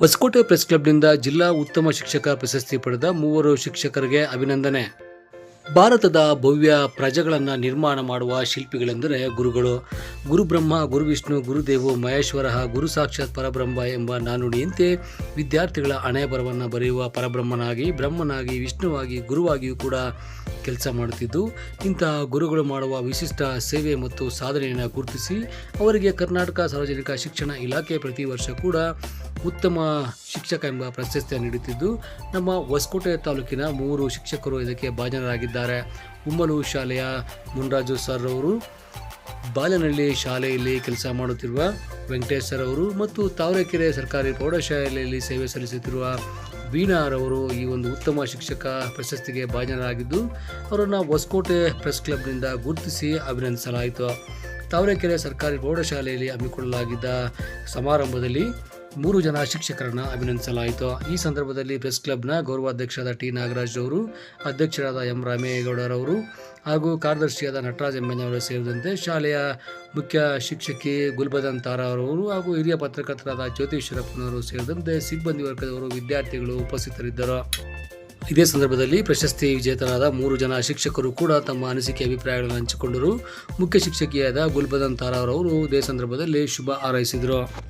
Hosakote press ಕ್ಲಬ್ನಿಂದ ಜಿಲ್ಲಾ ಉತ್ತಮ ಶಿಕ್ಷಕ ಪ್ರಶಸ್ತಿ ಪಡೆದ ಮೂವರು ಶಿಕ್ಷಕರಿಗೆ ಅಭಿನಂದನೆ. ಭಾರತದ ಭವ್ಯ ಪ್ರಜೆಗಳನ್ನು ನಿರ್ಮಾಣ ಮಾಡುವ ಶಿಲ್ಪಿಗಳೆಂದರೆ ಗುರುಗಳು. ಗುರುಬ್ರಹ್ಮ, ಗುರುವಿಷ್ಣು, ಗುರುದೇವು, ಮಹೇಶ್ವರ ಗುರು ಸಾಕ್ಷಾತ್ ಪರಬ್ರಹ್ಮ ಎಂಬ ನಾನುಡಿಯಂತೆ ವಿದ್ಯಾರ್ಥಿಗಳ ಹಣೆ ಬರವನ್ನು ಬರೆಯುವ ಪರಬ್ರಹ್ಮನಾಗಿ, ಬ್ರಹ್ಮನಾಗಿ, ವಿಷ್ಣುವಾಗಿ, ಗುರುವಾಗಿಯೂ ಕೂಡ ಕೆಲಸ ಮಾಡುತ್ತಿದ್ದು, ಇಂತಹ ಗುರುಗಳು ಮಾಡುವ ವಿಶಿಷ್ಟ ಸೇವೆ ಮತ್ತು ಸಾಧನೆಯನ್ನು ಗುರುತಿಸಿ ಅವರಿಗೆ ಕರ್ನಾಟಕ ಸಾರ್ವಜನಿಕ ಶಿಕ್ಷಣ ಇಲಾಖೆ ಪ್ರತಿ ವರ್ಷ ಕೂಡ ಉತ್ತಮ ಶಿಕ್ಷಕ ಎಂಬ ಪ್ರಶಸ್ತಿಯನ್ನು ನೀಡುತ್ತಿದ್ದು, ನಮ್ಮ ಹೊಸಕೋಟೆ ತಾಲೂಕಿನ ಮೂರು ಶಿಕ್ಷಕರು ಇದಕ್ಕೆ ಭಾಜನರಾಗಿದ್ದಾರೆ. ಉಮ್ಮಲು ಶಾಲೆಯ ಮುನ್ರಾಜು ಸರ್ ಅವರು, ಬಾಲನಹಳ್ಳಿ ಶಾಲೆಯಲ್ಲಿ ಕೆಲಸ ಮಾಡುತ್ತಿರುವ ವೆಂಕಟೇಶ್ ಸರ್ ಅವರು ಮತ್ತು ತಾವರೆಕೆರೆ ಸರ್ಕಾರಿ ಪ್ರೌಢಶಾಲೆಯಲ್ಲಿ ಸೇವೆ ಸಲ್ಲಿಸುತ್ತಿರುವ ವೀಣಾರವರು ಈ ಒಂದು ಉತ್ತಮ ಶಿಕ್ಷಕ ಪ್ರಶಸ್ತಿಗೆ ಭಾಜನರಾಗಿದ್ದು, ಅವರನ್ನು ಹೊಸಕೋಟೆ ಪ್ರೆಸ್ ಕ್ಲಬ್ನಿಂದ ಗುರುತಿಸಿ ಅಭಿನಂದಿಸಲಾಯಿತು. ತಾವರೆಕೆರೆ ಸರ್ಕಾರಿ ಪ್ರೌಢಶಾಲೆಯಲ್ಲಿ ಹಮ್ಮಿಕೊಳ್ಳಲಾಗಿದ್ದ ಸಮಾರಂಭದಲ್ಲಿ ಮೂರು ಜನ ಶಿಕ್ಷಕರನ್ನು ಅಭಿನಂದಿಸಲಾಯಿತು. ಈ ಸಂದರ್ಭದಲ್ಲಿ ಪ್ರೆಸ್ ಕ್ಲಬ್ನ ಗೌರವಾಧ್ಯಕ್ಷರಾದ ಟಿ. ನಾಗರಾಜ್ ಅವರು ಅಧ್ಯಕ್ಷರಾದ ಎಂ. ರಾಮೇಗೌಡರವರು ಹಾಗೂ ಕಾರ್ಯದರ್ಶಿಯಾದ ನಟರಾಜ್ ಎಮ್ಮೆನವರು ಸೇರಿದಂತೆ ಶಾಲೆಯ ಮುಖ್ಯ ಶಿಕ್ಷಕಿ ಗುಲ್ಬದನ್ ತಾರಾ ಹಾಗೂ ಹಿರಿಯ ಪತ್ರಕರ್ತರಾದ ಜ್ಯೋತಿಶ್ವರಪ್ಪನವರು ಸೇರಿದಂತೆ ಸಿಬ್ಬಂದಿ ವರ್ಗದವರು ವಿದ್ಯಾರ್ಥಿಗಳು ಉಪಸ್ಥಿತರಿದ್ದರು. ಇದೇ ಸಂದರ್ಭದಲ್ಲಿ ಪ್ರಶಸ್ತಿ ವಿಜೇತರಾದ ಮೂರು ಜನ ಶಿಕ್ಷಕರು ಕೂಡ ತಮ್ಮ ಅನಿಸಿಕೆ ಅಭಿಪ್ರಾಯಗಳನ್ನು ಹಂಚಿಕೊಂಡರು. ಮುಖ್ಯ ಶಿಕ್ಷಕಿಯಾದ ಗುಲ್ಬದನ್ ತಾರಾ ಇದೇ ಸಂದರ್ಭದಲ್ಲಿ ಶುಭ ಹಾರೈಸಿದರು.